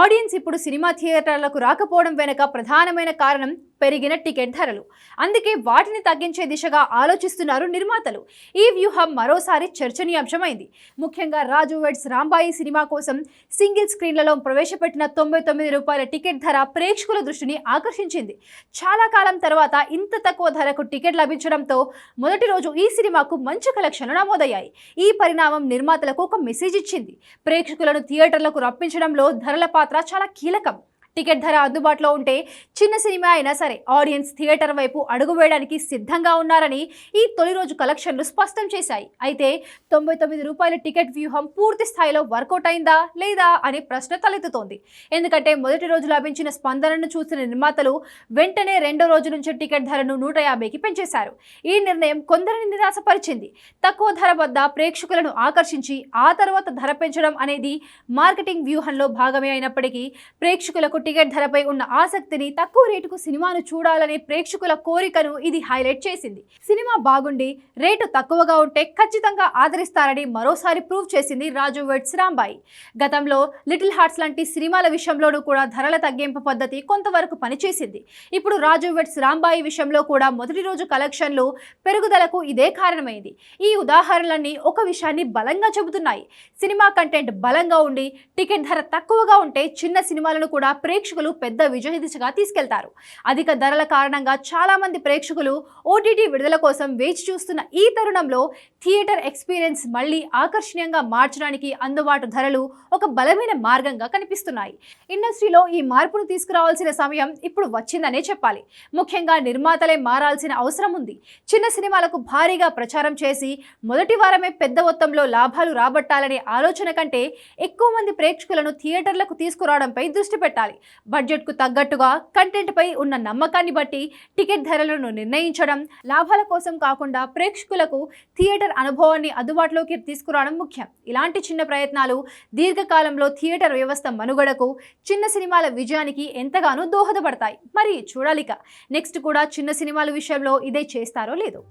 Audience ఇప్పుడు cinema థియేటర్లకు రాకపోవడం వెనుక ప్రధానమైన కారణం పెరిగిన టికెట్ ధరలు. అందుకే వాటిని తగ్గించే దిశగా ఆలోచిస్తున్నారు నిర్మాతలు. ఈ వ్యూహం మరోసారి చర్చనీయాంశమైంది. ముఖ్యంగా రాజు వెడ్స్ రాంబాయి సినిమా కోసం సింగిల్ స్క్రీన్లలో ప్రవేశపెట్టిన తొంభై తొమ్మిది రూపాయల టికెట్ ధర ప్రేక్షకుల దృష్టిని ఆకర్షించింది. చాలా కాలం తర్వాత ఇంత తక్కువ ధరకు టికెట్ లభించడంతో మొదటి రోజు ఈ సినిమాకు మంచి కలెక్షన్లు నమోదయ్యాయి. ఈ పరిణామం నిర్మాతలకు ఒక మెసేజ్ ఇచ్చింది. ప్రేక్షకులను థియేటర్లకు రప్పించడంలో ధరల పాత్ర చాలా కీలకం. టికెట్ ధర అందుబాటులో ఉంటే చిన్న సినిమా అయినా సరే ఆడియన్స్ థియేటర్ వైపు అడుగు వేయడానికి సిద్ధంగా ఉన్నారని ఈ తొలి రోజు కలెక్షన్లు స్పష్టం చేశాయి. అయితే తొంభై తొమ్మిది రూపాయల టికెట్ వ్యూహం పూర్తి స్థాయిలో వర్కౌట్ అయిందా లేదా అనే ప్రశ్న తలెత్తుతోంది. ఎందుకంటే మొదటి రోజు లభించిన స్పందనను చూసిన నిర్మాతలు వెంటనే రెండో రోజు నుంచి టికెట్ ధరను నూట యాభైకి పెంచేశారు. ఈ నిర్ణయం కొందరిని నిరాశపరిచింది. తక్కువ ధర వద్ద ప్రేక్షకులను ఆకర్షించి ఆ తర్వాత ధర పెంచడం అనేది మార్కెటింగ్ వ్యూహంలో భాగమే అయినప్పటికీ ప్రేక్షకులకు టికెట్ ధరపై ఉన్న ఆసక్తిని తక్కువ రేటుకు సినిమాను చూడాలనే ప్రేక్షకుల కోరికను ఇది హైలైట్ చేసింది. సినిమా బాగుండి రేటు తక్కువగా ఉంటే ఖచ్చితంగా ఆదరిస్తారని మరోసారి ప్రూవ్ చేసింది రాజు వెడ్స్ రాంబాయి. గతంలో లిటిల్ హార్ట్స్ లాంటి సినిమాల విషయంలోనూ కూడా ధరల తగ్గింపు పద్ధతి కొంతవరకు పనిచేసింది. ఇప్పుడు రాజు వెడ్స్ రాంబాయి విషయంలో కూడా మొదటి రోజు కలెక్షన్లు పెరుగుదలకు ఇదే కారణమైంది. ఈ ఉదాహరణలన్నీ ఒక విషయాన్ని బలంగా చెబుతున్నాయి. సినిమా కంటెంట్ బలంగా ఉండి టికెట్ ధర తక్కువగా ఉంటే చిన్న సినిమాలను కూడా ప్రేక్షకులు పెద్ద విజయ దిశగా తీసుకెళ్తారు. అధిక ధరల కారణంగా చాలా మంది ప్రేక్షకులు ఓటీటీ విడుదల కోసం వేచి చూస్తున్న ఈ తరుణంలో థియేటర్ ఎక్స్పీరియన్స్ మళ్ళీ ఆకర్షణీయంగా మార్చడానికి అందుబాటు ధరలు ఒక బలమైన మార్గంగా కనిపిస్తున్నాయి. ఇండస్ట్రీలో ఈ మార్పును తీసుకురావాల్సిన సమయం ఇప్పుడు వచ్చిందనే చెప్పాలి. ముఖ్యంగా నిర్మాతలే మారాల్సిన అవసరం ఉంది. చిన్న సినిమాలకు భారీగా ప్రచారం చేసి మొదటి వారమే పెద్ద మొత్తంలో లాభాలు రాబట్టాలనే ఆలోచన కంటే ఎక్కువ మంది ప్రేక్షకులను థియేటర్లకు తీసుకురావడంపై దృష్టి పెట్టాలి. బడ్జెట్కు తగ్గట్టుగా కంటెంట్పై ఉన్న నమ్మకాన్ని బట్టి టికెట్ ధరలను నిర్ణయించడం లాభాల కోసం కాకుండా ప్రేక్షకులకు థియేటర్ అనుభవాన్ని అందుబాటులోకి తీసుకురావడం ముఖ్యం. ఇలాంటి చిన్న ప్రయత్నాలు దీర్ఘకాలంలో థియేటర్ వ్యవస్థ మనుగడకు చిన్న సినిమాల విజయానికి ఎంతగానో దోహదపడతాయి. మరి చూడాలిక. నెక్స్ట్ కూడా చిన్న సినిమాల విషయంలో ఇదే చేస్తారో లేదో.